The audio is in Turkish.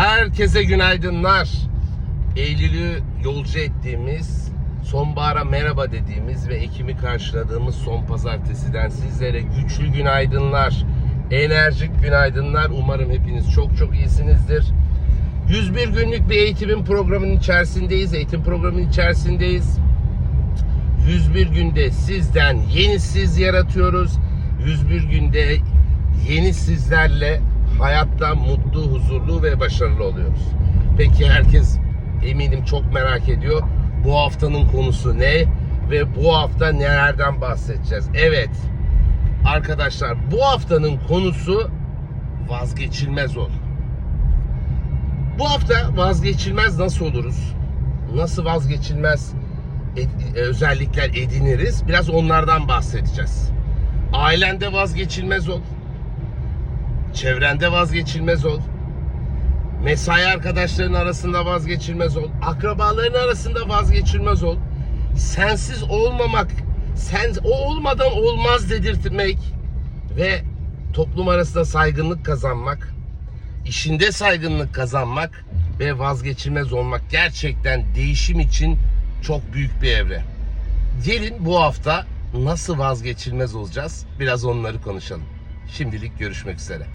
Herkese günaydınlar. Eylül'ü yolcu ettiğimiz, sonbahara merhaba dediğimiz ve Ekim'i karşıladığımız son pazartesiden sizlere güçlü günaydınlar, enerjik günaydınlar. Umarım hepiniz çok çok iyisinizdir. 101 günlük bir eğitimin programının içerisindeyiz. Eğitim programının içerisindeyiz. 101 günde sizden yeni siz yaratıyoruz. 101 günde yeni sizlerle hayatta mutlu, huzurlu ve başarılı oluyoruz. Peki herkes eminim çok merak ediyor. Bu haftanın konusu ne ve bu hafta nelerden bahsedeceğiz? Evet. Arkadaşlar bu haftanın konusu vazgeçilmez ol. Bu hafta vazgeçilmez nasıl oluruz? Nasıl vazgeçilmez ed- e, özellikler ediniriz? Biraz onlardan bahsedeceğiz. Ailende vazgeçilmez ol. Çevrende vazgeçilmez ol. Mesai arkadaşların arasında vazgeçilmez ol. Akrabaların arasında vazgeçilmez ol. Sensiz olmamak, sen o olmadan olmaz dedirtmek ve toplum arasında saygınlık kazanmak, işinde saygınlık kazanmak ve vazgeçilmez olmak gerçekten değişim için çok büyük bir evre. Gelin bu hafta nasıl vazgeçilmez olacağız? Biraz onları konuşalım. Şimdilik görüşmek üzere.